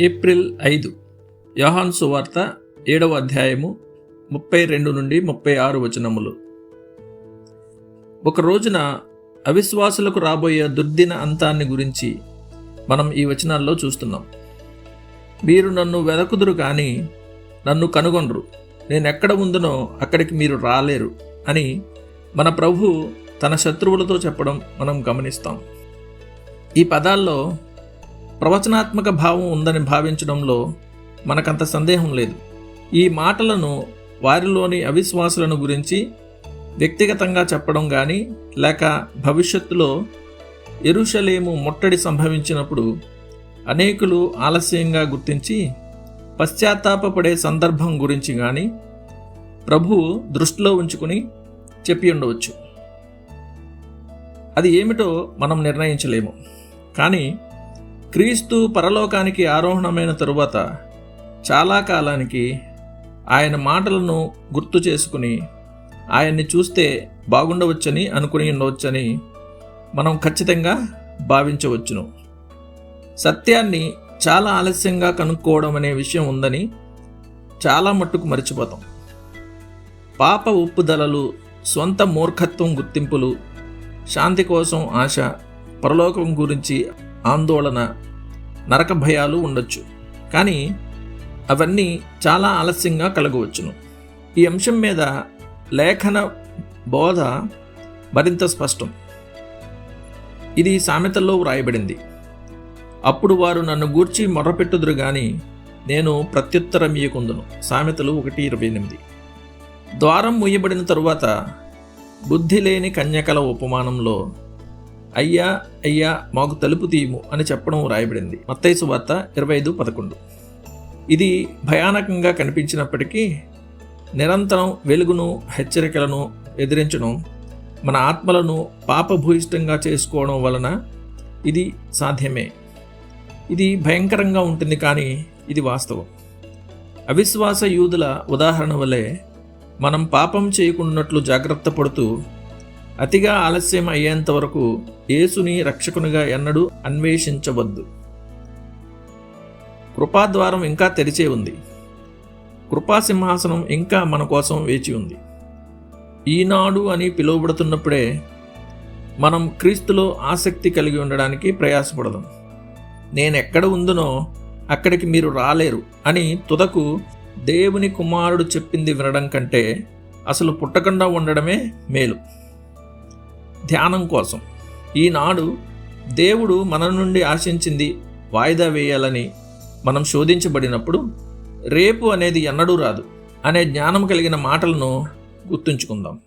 April ఐదు యోహాన్ సువార్త ఏడవ అధ్యాయము ముప్పై రెండు నుండి ముప్పై ఆరు వచనములు. ఒక రోజున అవిశ్వాసులకు రాబోయే దుర్దిన అంతాన్ని గురించి మనం ఈ వచనాల్లో చూస్తున్నాం. మీరు నన్ను వెదకుదురు కానీ నన్ను కనుగొనరు. నేను ఎక్కడ ఉందనో అక్కడికి మీరు రాలేరు అని మన ప్రభు తన శత్రువులతో చెప్పడం మనం గమనిస్తాం. ఈ పదాల్లో ప్రవచనాత్మక భావం ఉందని భావించడంలో మనకంత సందేహం లేదు. ఈ మాటలను వారిలోని అవిశ్వాసులను గురించి వ్యక్తిగతంగా చెప్పడం కానీ లేక భవిష్యత్తులో ఎరుషలేము ముట్టడి సంభవించినప్పుడు అనేకులు ఆలస్యంగా గుర్తించి పశ్చాత్తాపపడే సందర్భం గురించి కానీ ప్రభు దృష్టిలో ఉంచుకుని చెప్పి ఉండవచ్చు. అది ఏమిటో మనం నిర్ణయించలేము. కానీ క్రీస్తు పరలోకానికి ఆరోహణమైన తరువాత చాలా కాలానికి ఆయన మాటలను గుర్తు చేసుకుని ఆయన్ని చూస్తే బాగుండవచ్చని అనుకుని ఉండవచ్చని మనం ఖచ్చితంగా భావించవచ్చును. సత్యాన్ని చాలా ఆలస్యంగా కనుక్కోవడం అనే విషయం ఉందని చాలా మట్టుకు మర్చిపోతాం. పాప ఉప్పుదలలు సొంత మూర్ఖత్వం గుర్తింపులు శాంతి కోసం ఆశ పరలోకం గురించి ఆందోళన నరక భయాలు ఉండొచ్చు. కానీ అవన్నీ చాలా ఆలస్యంగా కలగవచ్చును. ఈ అంశం మీద లేఖన బోధ మరింత స్పష్టం. ఇది సామెతల్లో వ్రాయబడింది. అప్పుడు వారు నన్ను గూర్చి మొర్రపెట్టుదురు గాని నేను ప్రత్యుత్తరం ఇయ్యకుందును. సామెతలు ఒకటి ఇరవై ఎనిమిది. ద్వారం ముయ్యబడిన తరువాత బుద్ధి లేని కన్యకల ఉపమానంలో అయ్యా అయ్యా మాకు తలుపు తీయము అని చెప్పడం రాయబడింది. మత్తైసు వార్త ఇరవై ఐదు పదకొండు. ఇది భయానకంగా కనిపించినప్పటికీ నిరంతరం వెలుగును హెచ్చరికలను ఎదిరించడం మన ఆత్మలను పాపభూయిష్టంగా చేసుకోవడం వలన ఇది సాధ్యమే. ఇది భయంకరంగా ఉంటుంది కానీ ఇది వాస్తవం. అవిశ్వాస యూదుల ఉదాహరణ వలె మనం పాపం చేయకుండా జాగ్రత్త పడుతూ అతిగా ఆలస్యం అయ్యేంత వరకు యేసుని రక్షకునిగా ఎన్నడూ అన్వేషించవద్దు. కృపాద్వారం ఇంకా తెరిచే ఉంది. కృపాసింహాసనం ఇంకా మన కోసం వేచి ఉంది. ఈనాడు అని పిలువబడుతున్నప్పుడే మనం క్రీస్తులో ఆసక్తి కలిగి ఉండడానికి ప్రయాసపడదాం. నేను ఎక్కడ ఉందనో అక్కడికి మీరు రాలేరు అని తుదకు దేవుని కుమారుడు చెప్పింది వినడం కంటే అసలు పుట్టకుండా ఉండడమే మేలు. ధ్యానం కోసం. ఈనాడు దేవుడు మన నుండి ఆశించింది వాయిదా వేయాలని మనం శోధించబడినప్పుడు రేపు అనేది ఎన్నడూ రాదు అనే జ్ఞానం కలిగిన మాటలను గుర్తుంచుకుందాం.